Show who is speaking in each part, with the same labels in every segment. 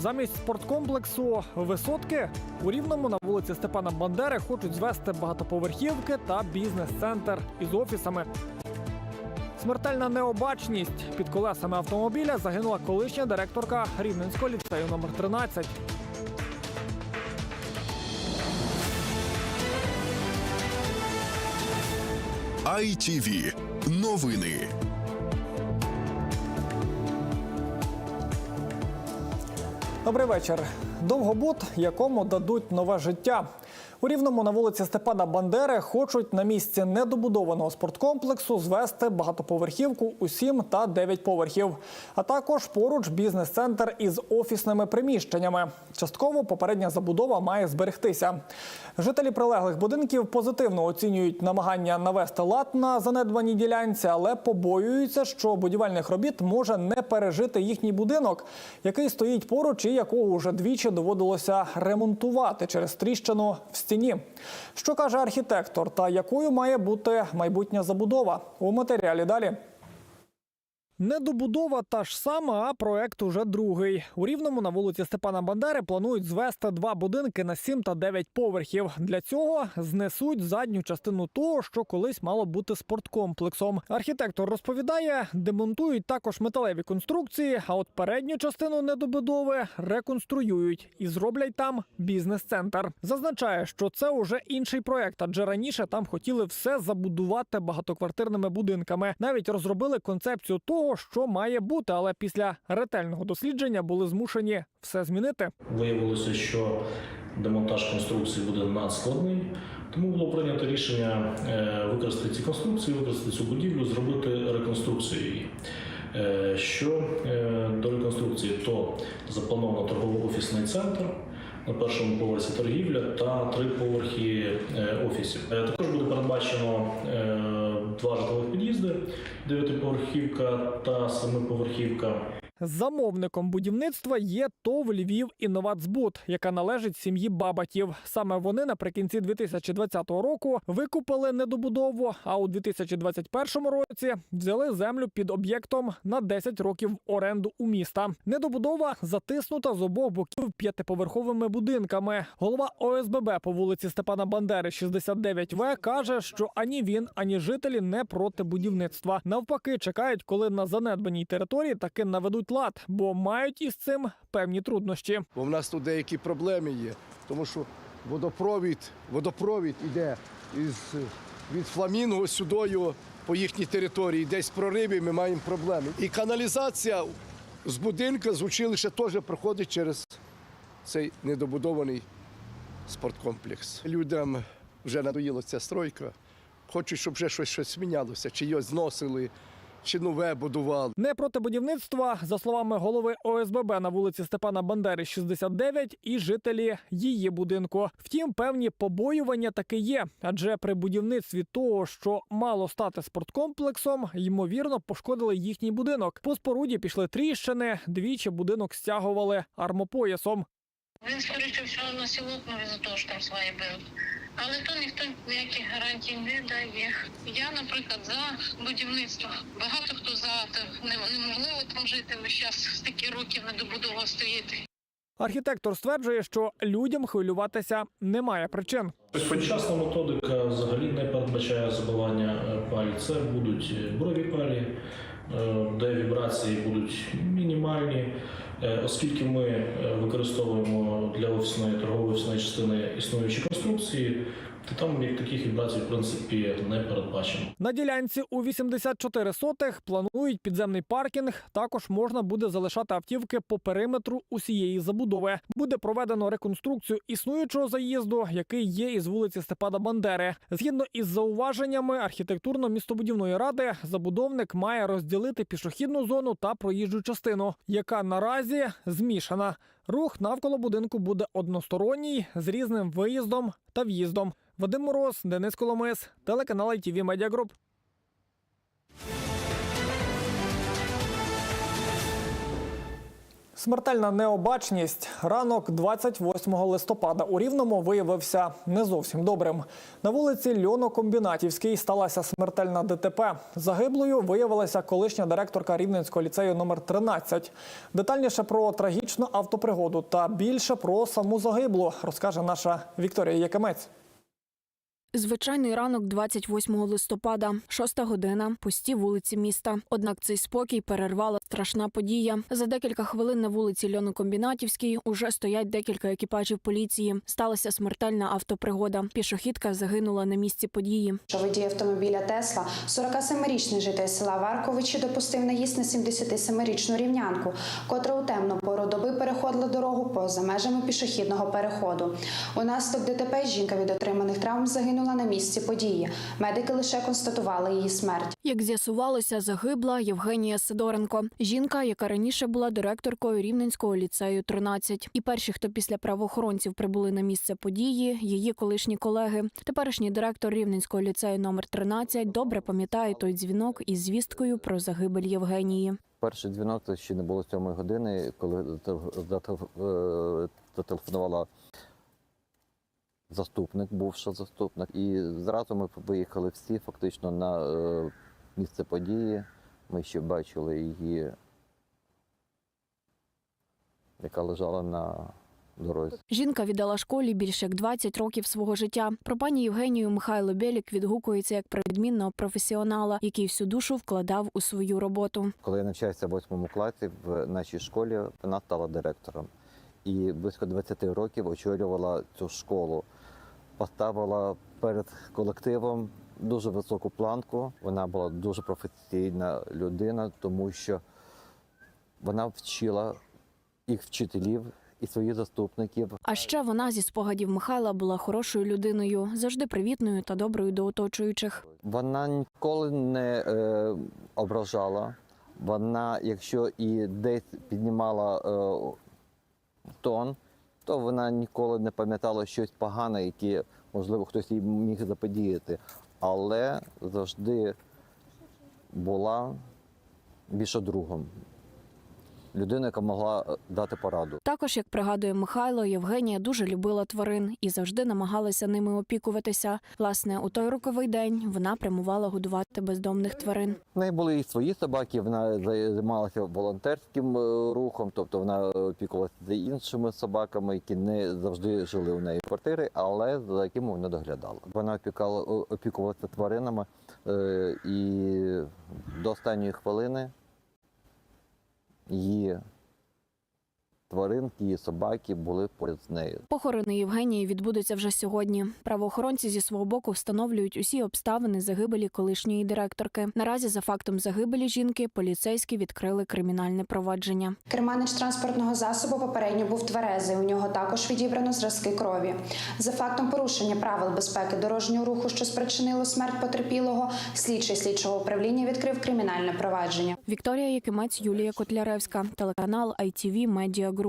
Speaker 1: Замість спорткомплексу висотки у рівному на вулиці Степана Бандери хочуть звести багатоповерхівки та бізнес-центр із офісами. Смертельна необачність під колесами автомобіля загинула колишня директорка Рівненського ліцею номер 13.
Speaker 2: ITV. Новини.
Speaker 1: Добрий вечір. Довгобуд, якому дадуть нове життя. У рівному на вулиці Степана Бандери хочуть на місці недобудованого спорткомплексу звести багатоповерхівку у 7 та 9 поверхів, а також поруч бізнес-центр із офісними приміщеннями. Частково попередня забудова має зберегтися. Жителі прилеглих будинків позитивно оцінюють намагання навести лад на занедбаній ділянці, але побоюються, що будівельних робіт може не пережити їхній будинок, який стоїть поруч і якого вже двічі доводилося ремонтувати через тріщину в стіні. Що каже архітектор та якою має бути майбутня забудова у матеріалі далі. Недобудова та ж сама, а проект уже другий. У рівному на вулиці Степана Бандери планують звести два будинки на 7 та 9 поверхів. Для цього знесуть задню частину того, що колись мало бути спорткомплексом. Архітектор розповідає, демонтують також металеві конструкції, а от передню частину недобудови реконструюють і зроблять там бізнес-центр. Зазначає, що це уже інший проект, адже раніше там хотіли все забудувати багатоквартирними будинками. Навіть розробили концепцію того, що має бути, але після ретельного дослідження були змушені все змінити.
Speaker 3: Виявилося, що демонтаж конструкції буде надскладний, тому було прийнято рішення е, використати ці конструкції, використати цю будівлю, зробити реконструкцію її. Е, Що е, до реконструкції, то заплановано торгово-офісний центр. На першому поверсі торгівля та три поверхи офісів. Також буде передбачено два житлових під'їзди: дев'ятиповерхівка та семиповерхівка.
Speaker 1: Замовником будівництва є ТОВ Львів Інновацбуд, яка належить сім'ї Бабатів. Саме вони наприкінці 2020 року викупили недобудову, а у 2021 році взяли землю під об'єктом на 10 років в оренду у міста. Недобудова затиснута з обох боків п'ятиповерховими будинками. Голова ОСББ по вулиці Степана Бандери, 69В, каже, що ані він, ані жителі не проти будівництва. Навпаки, чекають, коли на занедбаній території таки наведуть лад, бо мають із цим певні труднощі.
Speaker 4: Бо в нас тут деякі проблеми є, тому що водопровід, водопровід іде із, від Фламінго сюдою по їхній території, десь прориви ми маємо проблеми. І каналізація з будинка, з училища теж проходить через цей недобудований спорткомплекс. Людям вже надоїла ця стройка, хочуть, щоб вже щось, щось мінялося, чи його зносили, чи нове будували.
Speaker 1: Не проти будівництва, за словами голови ОСББ на вулиці Степана Бандери, 69, і жителі її будинку. Втім, певні побоювання таки є, адже при будівництві того, що мало стати спорткомплексом, ймовірно пошкодили їхній будинок. По споруді пішли тріщини, двічі будинок стягували армопоясом.
Speaker 5: Він, скоріше всього, на село із-за того, що там сваї беруть. Але то ніхто ніяких гарантій не дає. Я, наприклад, за будівництво. Багато хто за неможливо там жити весь час стільки років недобудова стоїти.
Speaker 1: Архітектор стверджує, що людям хвилюватися немає причин.
Speaker 3: Сучасна методика взагалі не передбачає забивання е, палі. Це будуть е, бурові палі, е, де вібрації будуть мінімальні. Е, Оскільки ми е, використовуємо для офісної торгової офісної частини існуючі конструкції, то там як таких вібрацій в принципі не передбачено.
Speaker 1: На ділянці у 84 сотих планують підземний паркінг. Також можна буде залишати автівки по периметру усієї забудови. Буде проведено реконструкцію існуючого заїзду, який є із вулиці Степана Бандери. Згідно із зауваженнями архітектурно-містобудівної ради, забудовник має розділити пішохідну зону та проїжджу частину, яка наразі змішана. Рух навколо будинку буде односторонній з різним виїздом та в'їздом. Вадим Мороз, Денис Коломис, телеканал ITV Media Group. Смертельна необачність. Ранок 28 листопада у Рівному виявився не зовсім добрим. На вулиці Льонокомбінатівській сталася смертельна ДТП. Загиблою виявилася колишня директорка Рівненського ліцею номер 13. Детальніше про трагічну автопригоду та більше про саму загиблу розкаже наша Вікторія Якимець.
Speaker 6: Звичайний ранок 28 листопада, шоста година, пусті вулиці міста. Однак цей спокій перервала страшна подія. За декілька хвилин на вулиці Льонокомбінатівській уже стоять декілька екіпажів поліції. Сталася смертельна автопригода. Пішохідка загинула на місці події.
Speaker 7: водій автомобіля Тесла, 47-річний житель села Варковичі, допустив наїзд на 77-річну рівнянку, котра у темну пору доби переходила дорогу поза межами пішохідного переходу. Унаслідок ДТП жінка від отриманих травм загинула на місці події. Медики лише констатували її смерть.
Speaker 6: Як з'ясувалося, загибла Євгенія Сидоренко, жінка, яка раніше була директоркою Рівненського ліцею 13. І перші, хто після правоохоронців прибули на місце події, її колишні колеги. Теперішній директор Рівненського ліцею номер 13 добре пам'ятає той дзвінок із звісткою про загибель Євгенії.
Speaker 8: Перший дзвінок це ще не було сьомої години, коли е, зателефонувала заступник, бувша заступник. І зразу ми виїхали всі фактично на е, місце події. Ми ще бачили її, яка лежала на дорозі.
Speaker 6: Жінка віддала школі більше як 20 років свого життя. Про пані Євгенію Михайло Белік відгукується як про відмінного професіонала, який всю душу вкладав у свою роботу.
Speaker 8: Коли я навчався в восьмому класі в нашій школі, вона стала директором. І близько 20 років очолювала цю школу. Поставила перед колективом дуже високу планку. Вона була дуже професійна людина, тому що вона вчила їх вчителів і своїх заступників.
Speaker 6: А ще вона зі спогадів Михайла була хорошою людиною, завжди привітною та доброю до оточуючих.
Speaker 8: Вона ніколи не е, ображала. Вона, якщо і десь піднімала е, тон, то вона ніколи не пам'ятала щось погане, яке, можливо, хтось їй міг заподіяти. Але завжди була більше другом. Людина, яка могла е, дати пораду.
Speaker 6: Також, як пригадує Михайло, Євгенія дуже любила тварин і завжди намагалася ними опікуватися. Власне, у той роковий день вона прямувала годувати бездомних тварин.
Speaker 8: В неї були і свої собаки, вона займалася волонтерським е, рухом, тобто вона опікувалася за іншими собаками, які не завжди жили у неї в квартирі, але за якими вона доглядала. Вона опікала, опікувалася тваринами е, і до останньої хвилини її тваринки, її собаки були поряд з нею.
Speaker 6: Похорони Євгенії відбудуться вже сьогодні. Правоохоронці зі свого боку встановлюють усі обставини загибелі колишньої директорки. Наразі за фактом загибелі жінки поліцейські відкрили кримінальне провадження.
Speaker 7: Керманич транспортного засобу попередньо був тверезий. У нього також відібрано зразки крові. За фактом порушення правил безпеки дорожнього руху, що спричинило смерть потерпілого, слідчий слідчого управління відкрив кримінальне провадження.
Speaker 6: Вікторія Якимець, Юлія Котляревська, телеканал ITV Media Group.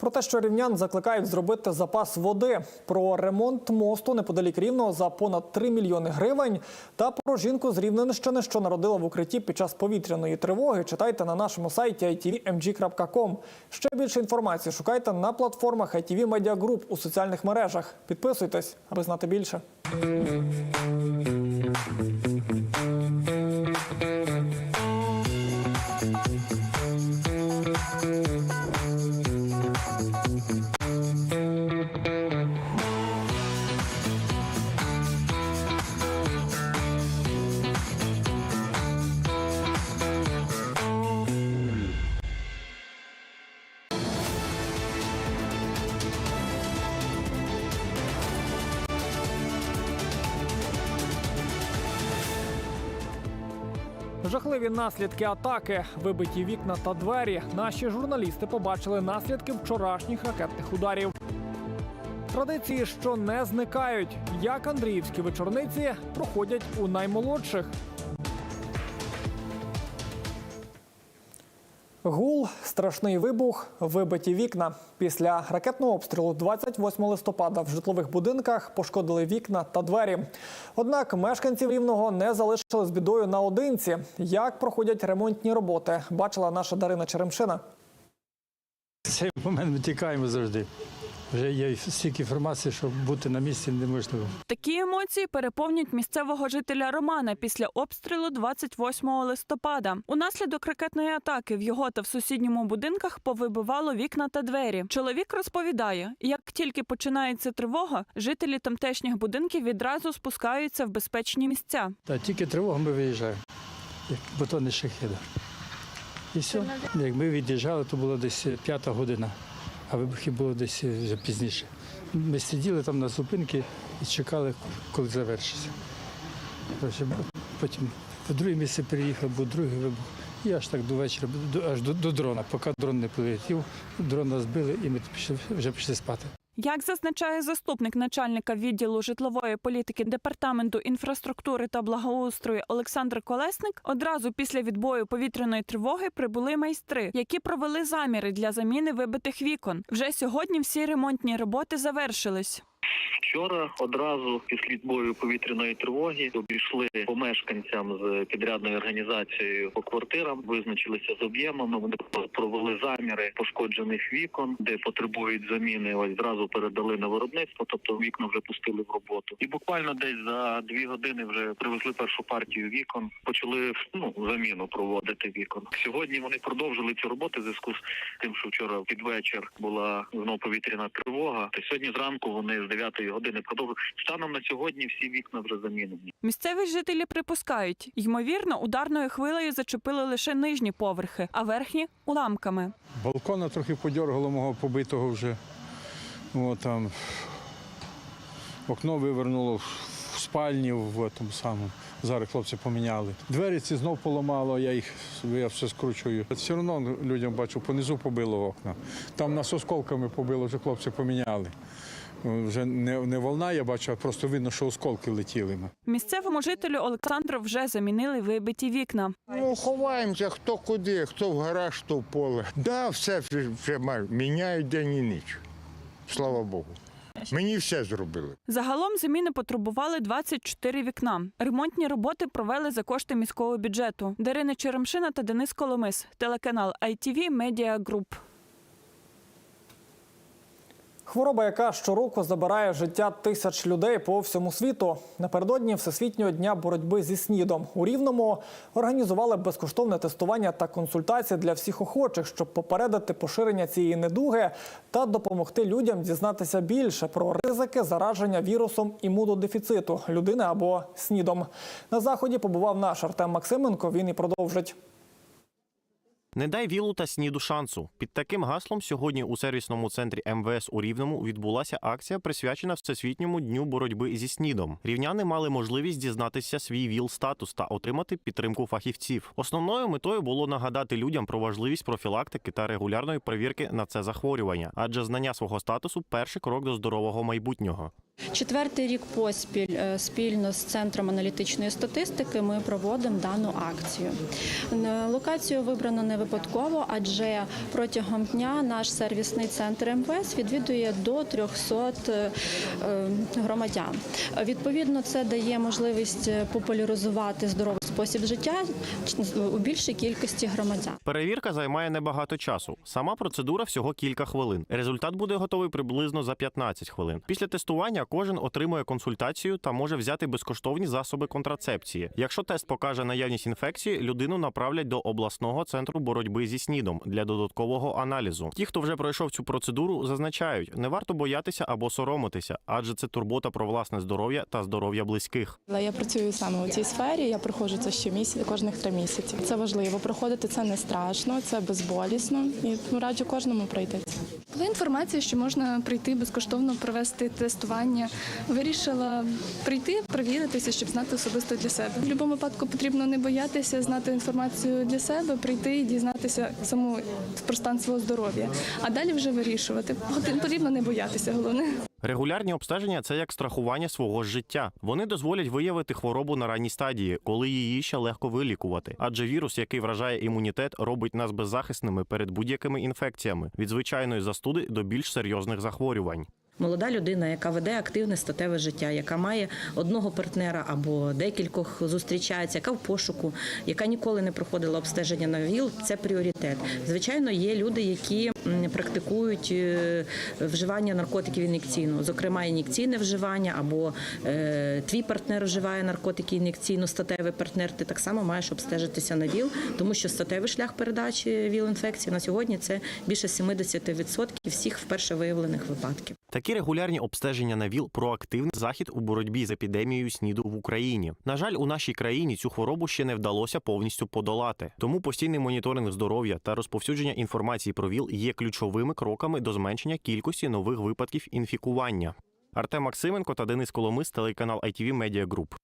Speaker 1: Про те, що рівнян закликають зробити запас води, про ремонт мосту неподалік рівного за понад 3 мільйони гривень, та про жінку з Рівненщини, що народила в укритті під час повітряної тривоги. Читайте на нашому сайті itvmg.com. Ще більше інформації шукайте на платформах ITV Media Group у соціальних мережах. Підписуйтесь, аби знати більше. Жахливі наслідки атаки, вибиті вікна та двері. Наші журналісти побачили наслідки вчорашніх ракетних ударів. Традиції, що не зникають, як Андріївські вечорниці проходять у наймолодших. Гул, страшний вибух, вибиті вікна. Після ракетного обстрілу 28 листопада в житлових будинках пошкодили вікна та двері. Однак мешканців рівного не залишили з бідою наодинці. Як проходять ремонтні роботи, бачила наша Дарина Черемшина.
Speaker 9: Цей момент ми тікаємо завжди. Вже є стільки інформації, що бути на місці неможливо.
Speaker 10: Такі емоції переповнюють місцевого жителя Романа після обстрілу 28 листопада. Унаслідок ракетної атаки в його та в сусідньому будинках повибивало вікна та двері. Чоловік розповідає, як тільки починається тривога, жителі тамтешніх будинків відразу спускаються в безпечні місця.
Speaker 9: Та тільки тривога ми виїжджаємо, як бетонний шахіда. І все. Як ми від'їжджали, то було десь п'ята година, а вибухи було десь вже пізніше. Ми сиділи там на зупинці і чекали, коли завершиться. Потім по друге місце переїхав, був другий вибух. І аж так до вечора, аж до, до дрона, поки дрон не прилетів, дрона збили і ми пішли, вже пішли спати.
Speaker 10: Як зазначає заступник начальника відділу житлової політики департаменту інфраструктури та благоустрою Олександр Колесник, одразу після відбою повітряної тривоги прибули майстри, які провели заміри для заміни вибитих вікон. Вже сьогодні всі ремонтні роботи завершились.
Speaker 11: Вчора одразу після відбою повітряної тривоги обійшли по мешканцям з підрядною організацією по квартирам, визначилися з об'ємами. Вони провели заміри пошкоджених вікон, де потребують заміни. Ось зразу передали на виробництво, тобто вікна вже пустили в роботу. І буквально десь за дві години вже привезли першу партію вікон. Почали ну заміну проводити вікон. Сьогодні вони продовжили ці роботи в зв'язку з тим, що вчора під вечір була знову повітряна тривога. Та сьогодні зранку вони з 9 години. Станом на сьогодні всі вікна вже замінені.
Speaker 10: Місцеві жителі припускають, ймовірно, ударною хвилею зачепили лише нижні поверхи, а верхні уламками.
Speaker 9: Балкона трохи подергало мого побитого вже. О, там, окно вивернуло в спальні в тому самому. Зараз хлопці поміняли. Двері ці знов поламало, я їх я все скручую. Все одно людям бачу, понизу побило окна. Там нас осколками побило, вже хлопці поміняли. Вже не, не волна, я бачу, а просто видно, що осколки летіли.
Speaker 10: Місцевому жителю Олександру вже замінили вибиті вікна.
Speaker 12: Ну, ховаємося, хто куди, хто в гараж, хто в поле. Да, все вже міняють день і ніч. Слава Богу. Мені все зробили.
Speaker 10: Загалом заміни потребували 24 вікна. Ремонтні роботи провели за кошти міського бюджету. Дарина Черемшина та Денис Коломис. Телеканал ITV Media Group.
Speaker 1: Хвороба, яка щороку забирає життя тисяч людей по всьому світу. Напередодні Всесвітнього дня боротьби зі снідом у Рівному організували безкоштовне тестування та консультації для всіх охочих, щоб попередити поширення цієї недуги та допомогти людям дізнатися більше про ризики зараження вірусом імунодефіциту людини або снідом. На заході побував наш Артем Максименко. Він і продовжить.
Speaker 13: Не дай вілу та сніду шансу. Під таким гаслом сьогодні у сервісному центрі МВС у Рівному відбулася акція, присвячена Всесвітньому дню боротьби зі снідом. Рівняни мали можливість дізнатися свій ВІЛ-статус та отримати підтримку фахівців. Основною метою було нагадати людям про важливість профілактики та регулярної перевірки на це захворювання, адже знання свого статусу перший крок до здорового майбутнього.
Speaker 14: Четвертий рік поспіль е, спільно з центром аналітичної статистики ми проводимо дану акцію. Е, Локацію вибрано не випадково, адже протягом дня наш сервісний центр МВС відвідує до 300 е, е, громадян. Е, Відповідно, це дає можливість популяризувати здоровий спосіб життя у більшій кількості громадян.
Speaker 13: Перевірка займає небагато часу. Сама процедура всього кілька хвилин. Результат буде готовий приблизно за 15 хвилин. Після тестування кожен отримує консультацію та може взяти безкоштовні засоби контрацепції. Якщо тест покаже наявність інфекції, людину направлять до обласного центру боротьби зі снідом для додаткового аналізу. Ті, хто вже пройшов цю процедуру, зазначають, не варто боятися або соромитися, адже це турбота про власне здоров'я та здоров'я близьких.
Speaker 15: Я працюю саме у цій сфері. Я проходжу це щомісяця, кожних три місяці. Це важливо. Проходити це не страшно, це безболісно і раджу кожному пройти це.
Speaker 16: Була інформація, що можна прийти безкоштовно провести тестування. Вирішила прийти, провіритися, щоб знати особисто для себе. В будь-якому випадку потрібно не боятися знати інформацію для себе, прийти і дізнатися саму про стан свого здоров'я, а далі вже вирішувати. Потрібно не боятися, головне.
Speaker 13: Регулярні обстеження це як страхування свого життя. Вони дозволять виявити хворобу на ранній стадії, коли її ще легко вилікувати. Адже вірус, який вражає імунітет, робить нас беззахисними перед будь-якими інфекціями від звичайної застуди до більш серйозних захворювань.
Speaker 17: Молода людина, яка веде активне статеве життя, яка має одного партнера або декількох зустрічається, яка в пошуку, яка ніколи не проходила обстеження на ВІЛ, це пріоритет. Звичайно, є люди, які практикують е, вживання наркотиків ін'єкційно, зокрема ін'єкційне вживання, або е, твій партнер вживає наркотики ін'єкційно, статевий партнер. Ти так само маєш обстежитися на ВІЛ, тому що статевий шлях передачі ВІЛ-інфекції на сьогодні це більше 70% всіх вперше виявлених випадків.
Speaker 13: Такі регулярні обстеження на ВІЛ проактивний захід у боротьбі з епідемією СНІДу в Україні. На жаль, у нашій країні цю хворобу ще не вдалося повністю подолати. Тому постійний моніторинг здоров'я та розповсюдження інформації про ВІЛ є ключовими кроками до зменшення кількості нових випадків інфікування. Артем Максименко та Денис Коломис, телеканал ITV Media Group.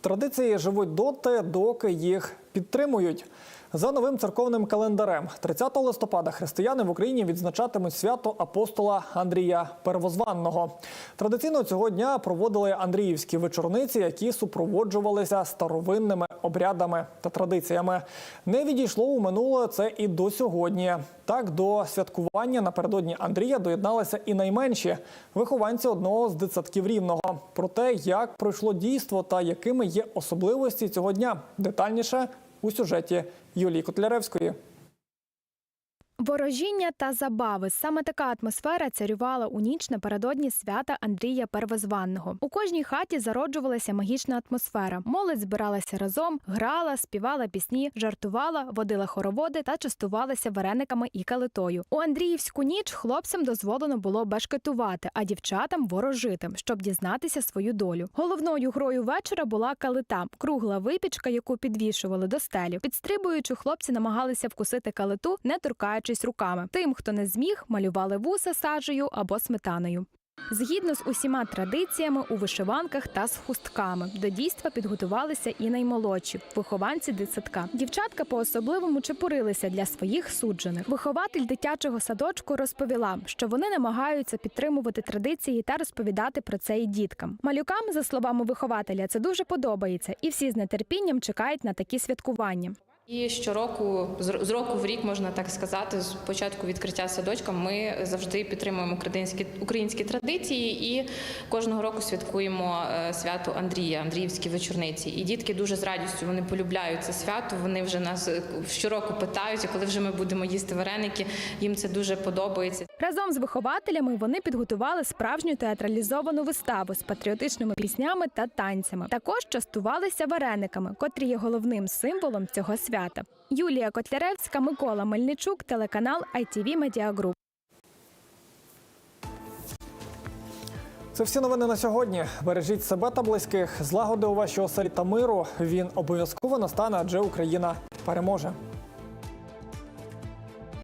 Speaker 1: Традиції живуть доти, доки їх підтримують. За новим церковним календарем, 30 листопада християни в Україні відзначатимуть свято апостола Андрія Первозванного. Традиційно цього дня проводили Андріївські вечорниці, які супроводжувалися старовинними обрядами та традиціями. Не відійшло у минуле це і до сьогодні. Так до святкування напередодні Андрія доєдналися і найменші вихованці одного з дитсадків рівного. Про те, як пройшло дійство та якими є особливості цього дня, детальніше у сюжеті Юлії Котляревської.
Speaker 18: Ворожіння та забави саме така атмосфера царювала у ніч напередодні свята Андрія Первозванного. У кожній хаті зароджувалася магічна атмосфера. Молодь збиралася разом, грала, співала пісні, жартувала, водила хороводи та частувалася варениками і калитою. У Андріївську ніч хлопцям дозволено було бешкетувати, а дівчатам ворожити, щоб дізнатися свою долю. Головною грою вечора була калита кругла випічка, яку підвішували до стелі. Підстрибуючи, хлопці намагалися вкусити калиту, не торкаючись руками. Тим, хто не зміг, малювали вуса сажею або сметаною. Згідно з усіма традиціями у вишиванках та з хустками до дійства підготувалися і наймолодші вихованці дитсадка. Дівчатка по особливому чепурилися для своїх суджених. Вихователь дитячого садочку розповіла, що вони намагаються підтримувати традиції та розповідати про це і діткам. Малюкам, за словами вихователя, це дуже подобається, і всі з нетерпінням чекають на такі святкування.
Speaker 19: І щороку, з року в рік, можна так сказати, з початку відкриття садочка, ми завжди підтримуємо українські українські традиції і кожного року святкуємо е, свято Андрія, Андріївські вечорниці. І дітки дуже з радістю вони полюбляють це свято. Вони вже нас е, щороку питають, коли вже ми будемо їсти вареники. Їм це дуже подобається.
Speaker 18: Разом з вихователями вони підготували справжню театралізовану виставу з патріотичними піснями та танцями. Також частувалися варениками, котрі є головним символом цього свята. Юлія Котляревська, Микола Мельничук, телеканал ITV Media Group.
Speaker 1: Це всі новини на сьогодні. Бережіть себе та близьких, злагоди у вашій оселі та миру. Він обов'язково настане, адже Україна переможе.